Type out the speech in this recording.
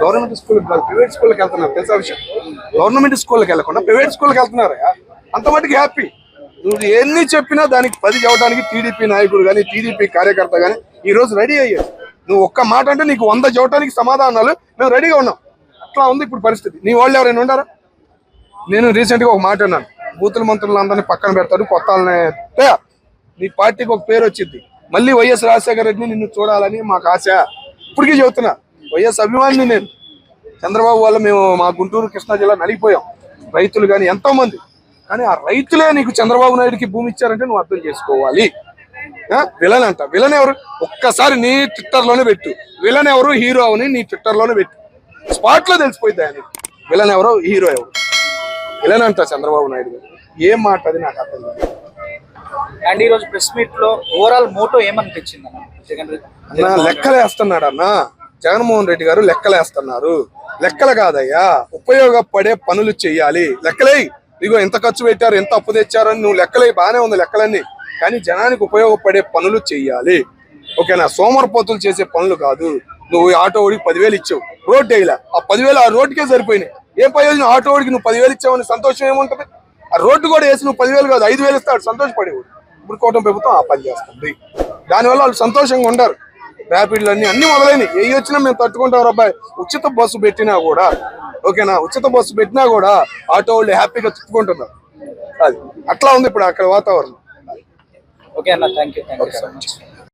Government స్కూల్కి కాదు private స్కూల్కి వెళ్తున్నారు. తెలుసా విషయం? గవర్నమెంట్ స్కూల్కి వెళ్ళకుండా ప్రైవేట్ స్కూల్కి వెళ్తున్నారు అంత మటుకు హ్యాపీ నువ్వు ఎన్ని చెప్పినా దానికి పది చెప్పడానికి టీడీపీ నాయకుడు కానీ టీడీపీ కార్యకర్త కానీ ఈ రోజు రెడీ అయ్యారు. నువ్వు ఒక్క మాట అంటే నీకు వంద చెప్పడానికి సమాధానాలు మేము రెడీగా ఉన్నాం. అట్లా ఉంది ఇప్పుడు పరిస్థితి. నీ వాళ్ళు ఎవరైనా ఉండారా నేను రీసెంట్గా ఒక మాట అన్నాను. బూతుల మంత్రులందరినీ పక్కన పెడతాడు కొత్త వాళ్ళని నీ పార్టీకి ఒక పేరు వచ్చింది. మళ్ళీ వైఎస్ రాజశేఖర రెడ్డిని నిన్ను చూడాలని మాకు ఆశ. ఇప్పటికీ చెబుతున్నా. వైఎస్ అభిమాని నేను. చంద్రబాబు వల్ల మేము మా గుంటూరు కృష్ణా జిల్లా నలిగిపోయాం. రైతులు కానీ ఎంతో మంది. కానీ ఆ రైతులే నీకు చంద్రబాబు నాయుడుకి భూమి ఇచ్చారంటే నువ్వు అర్థం చేసుకోవాలి? విలన్ అంట. విలన్ ఎవరు? ఒక్కసారి నీ ట్విట్టర్లోనే పెట్టు. విలన్ ఎవరు? హీరో అని నీ ట్విట్టర్లోనే పెట్టు. స్పాట్లో తెలిసిపోయింది ఆయన. విలన్ ఎవరో? హీరో ఎవరు? విలన్ అంట చంద్రబాబు నాయుడు గారు. ఏం మాట అది నాకు అర్థం కాదు. అండ్ ఈ రోజు ప్రెస్ మీట్లో ఓవరాల్ మోటో ఏమనిపించింది అన్న లెక్కలేస్తున్నాడు అన్న. జగన్మోహన్ రెడ్డి గారు లెక్కలేస్తున్నారు. లెక్కలు కాదయ్యా. ఉపయోగపడే పనులు చెయ్యాలి. లెక్కలే ఇదిగో ఎంత ఖర్చు పెట్టారు ఎంత అప్పు తెచ్చారని నువ్వు లెక్కలే బాగానే ఉంది లెక్కలన్నీ. కానీ జనానికి ఉపయోగపడే పనులు చెయ్యాలి. ఓకేనా? సోమరపోతులు చేసే పనులు కాదు. నువ్వు ఈ ఆటో ఓడికి పదివేలు ఇచ్చావు. రోడ్డు వేయలే ఆ పదివేలు ఆ రోడ్డుకే సరిపోయినాయి. ఏం ప్రయోజనం ఆటో ఓడికి నువ్వు పదివేలు ఇచ్చావని సంతోషం ఏముంటుంది? ఆ రోడ్డు కూడా వేసి నువ్వు పదివేలు కాదు ఐదు వేలు ఇస్తాడు సంతోషపడేవాడు. ఇప్పుడు కోటం ప్రభుత్వం ఆ పని చేస్తుంది. దానివల్ల వాళ్ళు సంతోషంగా ఉండరు. ర్యాపిడ్లు అన్ని అన్ని మొదలైనవి ఏ వచ్చినా మేము తట్టుకుంటాం అబ్బాయి ఉచిత బస్సు పెట్టినా కూడా ఓకేనా? ఉచిత బస్సు పెట్టినా కూడా ఆటో వాళ్ళు హ్యాపీగా తిప్పుకుంటున్నారు. అది. అట్లా ఉంది ఇప్పుడు అక్కడ వాతావరణం. ఓకే అన్న thank you thank you so much